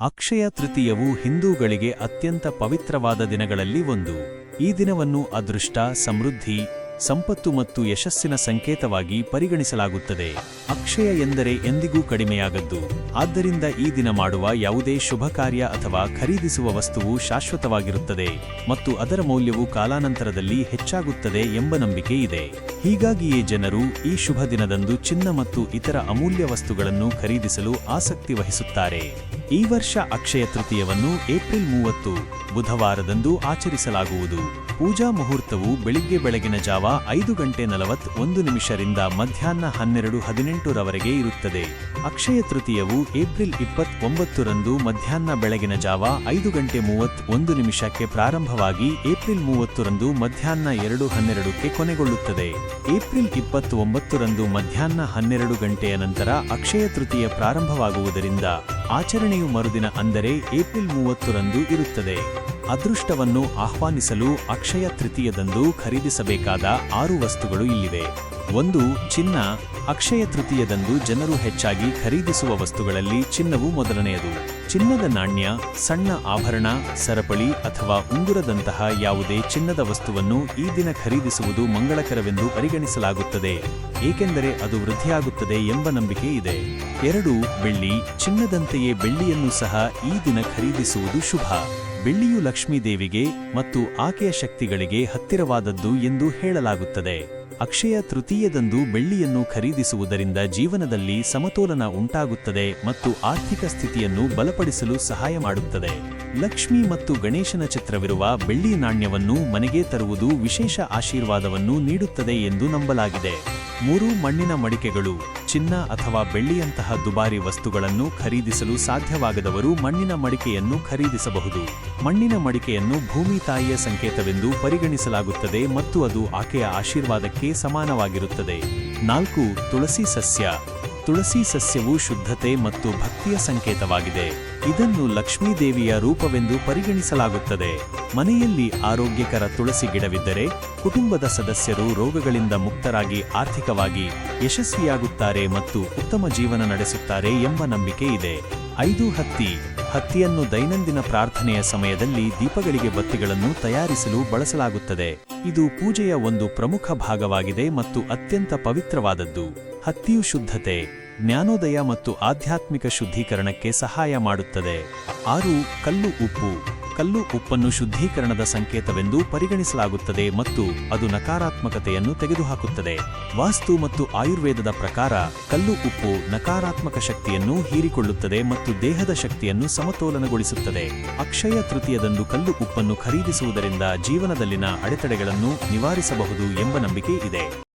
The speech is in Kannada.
ಅಕ್ಷಯ ತೃತೀಯವು ಹಿಂದೂಗಳಿಗೆ ಅತ್ಯಂತ ಪವಿತ್ರವಾದ ದಿನಗಳಲ್ಲಿ ಒಂದು. ಈ ದಿನವನ್ನು ಅದೃಷ್ಟ ಸಮೃದ್ಧಿ ಸಂಪತ್ತು ಮತ್ತು ಯಶಸ್ಸಿನ ಸಂಕೇತವಾಗಿ ಪರಿಗಣಿಸಲಾಗುತ್ತದೆ. ಅಕ್ಷಯ ಎಂದರೆ ಎಂದಿಗೂ ಕಡಿಮೆಯಾಗದ್ದು. ಆದ್ದರಿಂದ ಈ ದಿನ ಮಾಡುವ ಯಾವುದೇ ಶುಭ ಕಾರ್ಯ ಅಥವಾ ಖರೀದಿಸುವ ವಸ್ತುವು ಶಾಶ್ವತವಾಗಿರುತ್ತದೆ ಮತ್ತು ಅದರ ಮೌಲ್ಯವು ಕಾಲಾನಂತರದಲ್ಲಿ ಹೆಚ್ಚಾಗುತ್ತದೆ ಎಂಬ ನಂಬಿಕೆ ಇದೆ. ಹೀಗಾಗಿಯೇ ಜನರು ಈ ಶುಭ ದಿನದಂದು ಚಿನ್ನ ಮತ್ತು ಇತರ ಅಮೂಲ್ಯ ವಸ್ತುಗಳನ್ನು ಖರೀದಿಸಲು ಆಸಕ್ತಿ ವಹಿಸುತ್ತಾರೆ. ಈ ವರ್ಷ ಅಕ್ಷಯ ತೃತೀಯವನ್ನು ಏಪ್ರಿಲ್ ಮೂವತ್ತು, ಬುಧವಾರದಂದು ಆಚರಿಸಲಾಗುವುದು. ಪೂಜಾ ಮುಹೂರ್ತವು ಬೆಳಿಗ್ಗೆ ಬೆಳಗಿನ ಜಾವ ಐದು ಗಂಟೆ ನಲವತ್ ಒಂದು ನಿಮಿಷರಿಂದ ಮಧ್ಯಾಹ್ನ ಹನ್ನೆರಡು ಹದಿನೆಂಟರವರೆಗೆ ಇರುತ್ತದೆ. ಅಕ್ಷಯ ತೃತೀಯವು ಏಪ್ರಿಲ್ ಇಪ್ಪತ್ತೊಂಬತ್ತರಂದು ಮಧ್ಯಾಹ್ನ ಬೆಳಗಿನ ಜಾವ ಐದು ಗಂಟೆ ಮೂವತ್ ಒಂದು ನಿಮಿಷಕ್ಕೆ ಪ್ರಾರಂಭವಾಗಿ ಏಪ್ರಿಲ್ ಮೂವತ್ತರಂದು ಮಧ್ಯಾಹ್ನ ಎರಡು ಹನ್ನೆರಡಕ್ಕೆ ಕೊನೆಗೊಳ್ಳುತ್ತದೆ. ಏಪ್ರಿಲ್ ಇಪ್ಪತ್ತೊಂಬತ್ತರಂದು ಮಧ್ಯಾಹ್ನ ಹನ್ನೆರಡು ಗಂಟೆಯ ನಂತರ ಅಕ್ಷಯ ತೃತೀಯ ಪ್ರಾರಂಭವಾಗುವುದರಿಂದ ಆಚರಣೆಯು ಮರುದಿನ ಅಂದರೆ ಏಪ್ರಿಲ್ ಮೂವತ್ತರಂದು ಇರುತ್ತದೆ. ಅದೃಷ್ಟವನ್ನು ಆಹ್ವಾನಿಸಲು ಅಕ್ಷಯ ತೃತೀಯದಂದು ಖರೀದಿಸಬೇಕಾದ ಆರು ವಸ್ತುಗಳು ಇಲ್ಲಿವೆ. ಒಂದು, ಚಿನ್ನ. ಅಕ್ಷಯ ತೃತೀಯದಂದು ಜನರು ಹೆಚ್ಚಾಗಿ ಖರೀದಿಸುವ ವಸ್ತುಗಳಲ್ಲಿ ಚಿನ್ನವು ಮೊದಲನೆಯದು. ಚಿನ್ನದ ನಾಣ್ಯ, ಸಣ್ಣ ಆಭರಣ, ಸರಪಳಿ ಅಥವಾ ಉಂಗುರದಂತಹ ಯಾವುದೇ ಚಿನ್ನದ ವಸ್ತುವನ್ನು ಈ ದಿನ ಖರೀದಿಸುವುದು ಮಂಗಳಕರವೆಂದು ಪರಿಗಣಿಸಲಾಗುತ್ತದೆ. ಏಕೆಂದರೆ ಅದು ವೃದ್ಧಿಯಾಗುತ್ತದೆ ಎಂಬ ನಂಬಿಕೆ ಇದೆ. ಎರಡು, ಬೆಳ್ಳಿ. ಚಿನ್ನದಂತೆಯೇ ಬೆಳ್ಳಿಯನ್ನು ಸಹ ಈ ದಿನ ಖರೀದಿಸುವುದು ಶುಭ. ಬೆಳ್ಳಿಯು ಲಕ್ಷ್ಮೀದೇವಿಗೆ ಮತ್ತು ಆಕೆಯ ಶಕ್ತಿಗಳಿಗೆ ಹತ್ತಿರವಾದದ್ದು ಎಂದು ಹೇಳಲಾಗುತ್ತದೆ. ಅಕ್ಷಯ ತೃತೀಯದಂದು ಬೆಳ್ಳಿಯನ್ನು ಖರೀದಿಸುವುದರಿಂದ ಜೀವನದಲ್ಲಿ ಸಮತೋಲನ ಉಂಟಾಗುತ್ತದೆ ಮತ್ತು ಆರ್ಥಿಕ ಸ್ಥಿತಿಯನ್ನು ಬಲಪಡಿಸಲು ಸಹಾಯ ಮಾಡುತ್ತದೆ. ಲಕ್ಷ್ಮಿ ಮತ್ತು ಗಣೇಶನ ಚಿತ್ರವಿರುವ ಬೆಳ್ಳಿ ನಾಣ್ಯವನ್ನು ಮನೆಗೆ ತರುವುದು ವಿಶೇಷ ಆಶೀರ್ವಾದವನ್ನು ನೀಡುತ್ತದೆ ಎಂದು ನಂಬಲಾಗಿದೆ. ಮೂರು ಮಣ್ಣಿನ ಮಡಿಕೆಗಳು, ಚಿನ್ನ ಅಥವಾ ಬೆಳ್ಳಿಯಂತಹ ದುಬಾರಿ ವಸ್ತುಗಳನ್ನು ಖರೀದಿಸಲು ಸಾಧ್ಯವಾಗದವರು ಮಣ್ಣಿನ ಮಡಿಕೆಯನ್ನು ಖರೀದಿಸಬಹುದು. ಮಣ್ಣಿನ ಮಡಿಕೆಯನ್ನು ಭೂಮಿ ತಾಯಿಯ ಸಂಕೇತವೆಂದು ಪರಿಗಣಿಸಲಾಗುತ್ತದೆ ಮತ್ತು ಅದು ಆಕೆಯ ಆಶೀರ್ವಾದಕ್ಕೆ ಸಮಾನವಾಗಿರುತ್ತದೆ. ನಾಲ್ಕು, ತುಳಸಿ ಸಸ್ಯ. ತುಳಸಿ ಸಸ್ಯವು ಶುದ್ಧತೆ ಮತ್ತು ಭಕ್ತಿಯ ಸಂಕೇತವಾಗಿದೆ. ಇದನ್ನು ಲಕ್ಷ್ಮೀದೇವಿಯ ರೂಪವೆಂದು ಪರಿಗಣಿಸಲಾಗುತ್ತದೆ. ಮನೆಯಲ್ಲಿ ಆರೋಗ್ಯಕರ ತುಳಸಿ ಗಿಡವಿದ್ದರೆ ಕುಟುಂಬದ ಸದಸ್ಯರು ರೋಗಗಳಿಂದ ಮುಕ್ತರಾಗಿ ಆರ್ಥಿಕವಾಗಿ ಯಶಸ್ವಿಯಾಗುತ್ತಾರೆ ಮತ್ತು ಉತ್ತಮ ಜೀವನ ನಡೆಸುತ್ತಾರೆ ಎಂಬ ನಂಬಿಕೆ ಇದೆ. ಐದು ಹತ್ತಿ, ಹತ್ತಿಯನ್ನು ದೈನಂದಿನ ಪ್ರಾರ್ಥನೆಯ ಸಮಯದಲ್ಲಿ ದೀಪಗಳಿಗೆ ಬತ್ತಿಗಳನ್ನು ತಯಾರಿಸಲು ಬಳಸಲಾಗುತ್ತದೆ. ಇದು ಪೂಜೆಯ ಒಂದು ಪ್ರಮುಖ ಭಾಗವಾಗಿದೆ ಮತ್ತು ಅತ್ಯಂತ ಪವಿತ್ರವಾದದ್ದು. ಹತ್ತಿಯು ಶುದ್ಧತೆ, ಜ್ಞಾನೋದಯ ಮತ್ತು ಆಧ್ಯಾತ್ಮಿಕ ಶುದ್ಧೀಕರಣಕ್ಕೆ ಸಹಾಯ ಮಾಡುತ್ತದೆ. ಆರು, ಕಲ್ಲು ಉಪ್ಪು. ಕಲ್ಲು ಉಪ್ಪನ್ನು ಶುದ್ಧೀಕರಣದ ಸಂಕೇತವೆಂದು ಪರಿಗಣಿಸಲಾಗುತ್ತದೆ ಮತ್ತು ಅದು ನಕಾರಾತ್ಮಕತೆಯನ್ನು ತೆಗೆದುಹಾಕುತ್ತದೆ. ವಾಸ್ತು ಮತ್ತು ಆಯುರ್ವೇದದ ಪ್ರಕಾರ, ಕಲ್ಲು ಉಪ್ಪು ನಕಾರಾತ್ಮಕ ಶಕ್ತಿಯನ್ನು ಹೀರಿಕೊಳ್ಳುತ್ತದೆ ಮತ್ತು ದೇಹದ ಶಕ್ತಿಯನ್ನು ಸಮತೋಲನಗೊಳಿಸುತ್ತದೆ. ಅಕ್ಷಯ ತೃತೀಯದಂದು ಕಲ್ಲು ಉಪ್ಪನ್ನು ಖರೀದಿಸುವುದರಿಂದ ಜೀವನದಲ್ಲಿನ ಅಡೆತಡೆಗಳನ್ನು ನಿವಾರಿಸಬಹುದು ಎಂಬ ನಂಬಿಕೆ ಇದೆ.